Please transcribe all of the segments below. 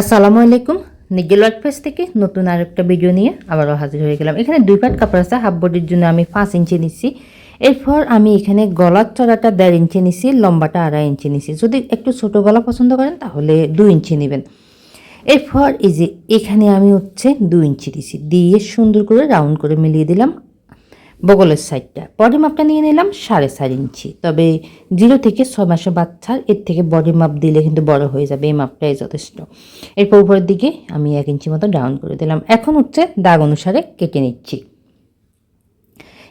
আসসালামু আলাইকুম। Nigel work page থেকে নতুন আরেকটা ভিডিও নিয়ে আবারও হাজির হয়ে গেলাম। এখানে দুই পাট কাপড় আছে হাফ বডির জন্য আমি পাঁচ ইঞ্চি নিচ্ছি। এরপর আমি এখানে গলার চড়াটা দেড় ইঞ্চি নিছি লম্বাটা আড়াই ইঞ্চি নিছি যদি একটু ছোট গলা পছন্দ করেন, তাহলে দুই ইঞ্চি নেবেন। এরপর এই যে এখানে আমি হচ্ছে দুই ইঞ্চি দিছি। দিয়ে সুন্দর করে রাউন্ড করে মিলিয়ে দিলাম। বগলের সাইডটা। বডি মাপটা নিয়ে নিলাম, সাড়ে চার ইঞ্চি। তবে জিরো থেকে ছয় মাসের বাচ্চার, এর থেকে বডি মাপ দিলে কিন্তু বড় হয়ে যাবে, এই মাপটাই যথেষ্ট। এরপর উপরের দিকে আমি এক ইঞ্চি মতো ডাউন করে দিলাম। এখন হচ্ছে দাগ অনুসারে কেটে নিচ্ছি।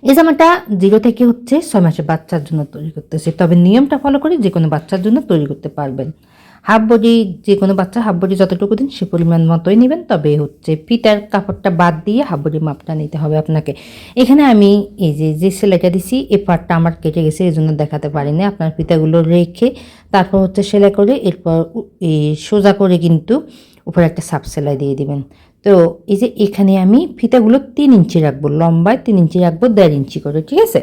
এই জামাটা জিরো থেকে হচ্ছে ছয় মাসের বাচ্চার জন্য তৈরি করতেছি, তবে নিয়মটা ফলো করে যে কোনো বাচ্চার জন্য তৈরি করতে পারবেন। হাফ বডি যে কোনো বাচ্চা হাফ বডি যতটুকু দিন সে পরিমাণ মতোই নেবেন। তবে হচ্ছে ফিতার কাপড়টা বাদ দিয়ে হাফ বডি মাপটা নিতে হবে আপনাকে। এখানে আমি এই যে যে সেলাইটা দিছি, এ পার্টটা আমার কেটে গেছে এই জন্য দেখাতে পারিনি। আপনার ফিতাগুলো রেখে তারপর হচ্ছে সেলাই করে এরপর এই সোজা করে কিন্তু উপরে একটা সাপ সেলাই দিয়ে দিবেন। তো এই যে এখানে আমি ফিতাগুলো তিন ইঞ্চি রাখব, লম্বায় তিন ইঞ্চি রাখব, দেড় ইঞ্চি করে, ঠিক আছে?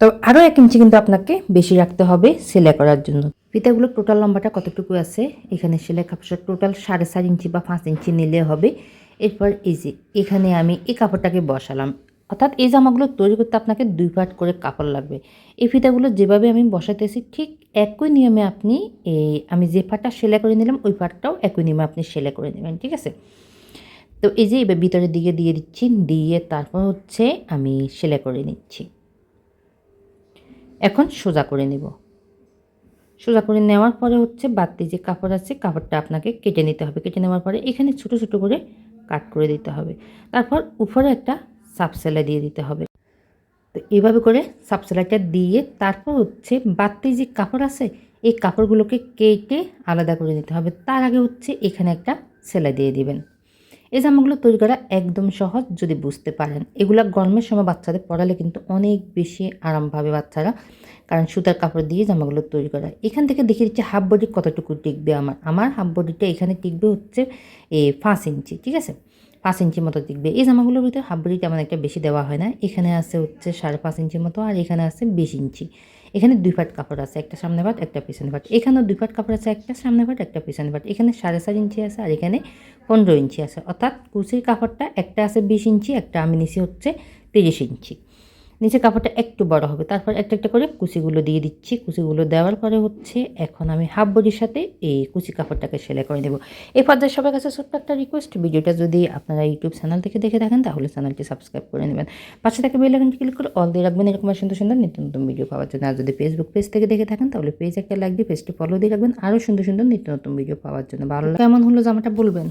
তো আরও এক ইঞ্চি কিন্তু আপনাকে বেশি রাখতে হবে সেলাই করার জন্য। ফিতাগুলো টোটাল লম্বাটা কতটুকু আছে? এখানে সেলাই কাপড়টা টোটাল সাড়ে চার ইঞ্চি বা পাঁচ ইঞ্চি নিলে হবে। এরপর এই যে এখানে আমি এই কাপড়টাকে বসালাম। অর্থাৎ এই জামাগুলো তৈরি করতে আপনাকে দুই পার্ট করে কাপড় লাগবে। এই ফিতাগুলো যেভাবে আমি বসাতেছি ঠিক একই নিয়মে আপনি এই আমি যে পাটটা সেলাই করে নিলাম, ওই পাটটাও একই নিয়মে আপনি সেলাই করে নেবেন, ঠিক আছে? তো এই যে এবার ভিতরের দিকে দিয়ে দিচ্ছি, দিয়ে তারপর হচ্ছে আমি সেলাই করে নিচ্ছি। এখন সোজা করে নেব। সোজা করে নেওয়ার পরে হচ্ছে বাড়তি যে কাপড় আছে, কাপড়টা আপনাকে কেটে নিতে হবে। কেটে নেওয়ার পরে এখানে ছোট ছোট করে কাট করে দিতে হবে। তারপর উপরে একটা সাপ সেলাই দিয়ে দিতে হবে। তো এভাবে করে সাপ সেলাইটা দিয়ে তারপর হচ্ছে বাড়তি যে কাপড় আছে, এই কাপড়গুলোকে কেটে আলাদা করে নিতে হবে। তার আগে হচ্ছে এখানে একটা সেলাই দিয়ে দিবেন। এই জামাগুলো তৈরি করা একদম সহজ যদি বুঝতে পারেন। এগুলো গরমের সময় বাচ্চাদের পড়ালে কিন্তু অনেক বেশি আরাম পাবে বাচ্চারা, কারণ সুতার কাপড় দিয়ে জামাগুলো তৈরি করা। এখান থেকে দেখে দিচ্ছি হাফ বডি কতটুকু টিকবে আমার। আমার হাফ বডিটা এখানে টিকবে হচ্ছে, এ, পাঁচ ইঞ্চি, ঠিক আছে? পাঁচ ইঞ্চি মতো টিকবে। এই জামাগুলোর ভিতরে হাফ বডি তেমন একটা বেশি দেওয়া হয় না। এখানে আছে হচ্ছে সাড়ে পাঁচ ইঞ্চির মতো আর এখানে আছে বিশ ইঞ্চি। এখানে দুই ফাট কাপড় আছে, একটা সামনে ভাট একটা পিছনে ভাট এখানেও দুই ফাট কাপড় আছে, একটা সামনে ভাট একটা পিছনে ভাট এখানে সাড়ে চার ইঞ্চি আছে আর এখানে পনেরো ইঞ্চি আছে। অর্থাৎ কুচির কাপড়টা একটা আছে বিশ ইঞ্চি, একটা আমি নিচে হচ্ছে তিরিশ ইঞ্চি। নিচে কাপড়টা একটু বড় হবে। তারপর একটা একটা করে কুচিগুলো দিয়ে দিচ্ছি। কুচিগুলো দেওয়ার পরে হচ্ছে এখন আমি হাফ বডির সাথে এই কুচি কাপড়টাকে সেলাই করে দেবো এই পর্যায়ে সবার কাছে ছোট্ট একটা রিকোয়েস্ট ভিডিওটা যদি আপনারা ইউটিউব চ্যানেল থেকে দেখে থাকেন, তাহলে চ্যানেলটি সাবস্ক্রাইব করে নেবেন। পাশে থেকে বেল আইকনটি ক্লিক করে অল দিয়ে রাখবেন, এরকম সুন্দর সুন্দর নিত্য নতুন ভিডিও পাওয়ার জন্য। আর যদি ফেসবুক পেজ থেকে দেখে থাকেন, তাহলে পেজ একটা লাইক দিয়ে পেজটি ফলো দিয়ে রাখবেন। আরও সুন্দর সুন্দর নিত্য নতুন ভিডিও পাওয়ার জন্য। ভালো কেমন হলো জামাটা বলবেন?